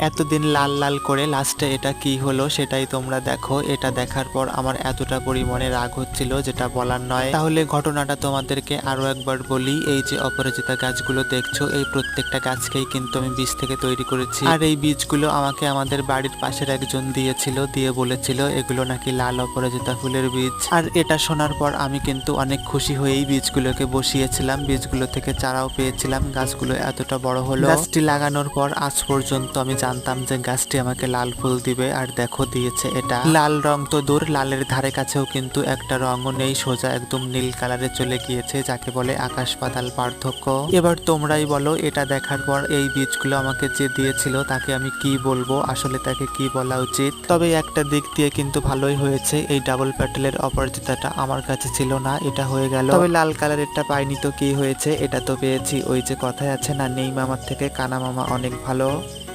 এতদিন লাল লাল করে লাস্টে এটা কি হলো সেটাই তোমরা দেখো। এটা দেখার পর আমার এতটা পরিমাণে রাগ হচ্ছিল যেটা বলার নয়। তাহলে ঘটনাটা তোমাদেরকে আরও একবার বলি, এই যে অপরাজিতা গাছগুলো দেখছ, এই প্রত্যেকটা গাছকেই কিন্তু আমি বীজ থেকে তৈরি করেছি। আর এই বীজগুলো আমাকে আমাদের বাড়ির পাশের একজন দিয়েছিল, দিয়ে বলেছিল, এগুলো নাকি লাল অপরাজিতা ফুলের বীজ। আর এটা শোনার পর আমি কিন্তু অনেক খুশি হয়েই বীজগুলোকে বসিয়েছিলাম। বীজগুলো থেকে চারাও পেয়েছিলাম। গাছগুলো এতটা বড় হলো। গাছটি লাগানোর পর আজ পর্যন্ত আমি জানতাম যে গাছটি আমাকে লাল ফুল দিবে আর দেখো দিয়েছে এটা। লাল রং তো দূর, লালের ধারে কাছেও কিন্তু একটা রঙও নেই, সোজা একদম নীল কালারে চলে গিয়েছে, যাকে বলে আকাশ পাতাল পার্থক্য। এবার তোমরাই বলো, এটা দেখার পর এই বীজগুলো আমাকে যে দিয়েছিল, তাকে আমি কি বলব? আসলে তাকে কি বলা উচিত? তবে একটা দিক দিয়ে কিন্তু ভালোই হয়েছে, এই ডাবল প্যাটেলের অপরাজিতাটা আমার কাছে ছিল না, এটা হয়ে গেল। তবে লাল কালারেরটা পাইনি তো কি হয়েছে, এটা তো পেয়েছি, ওই যে কথায় আছে না, নেই মামার থেকে, কানা মামা অনেক ভালো।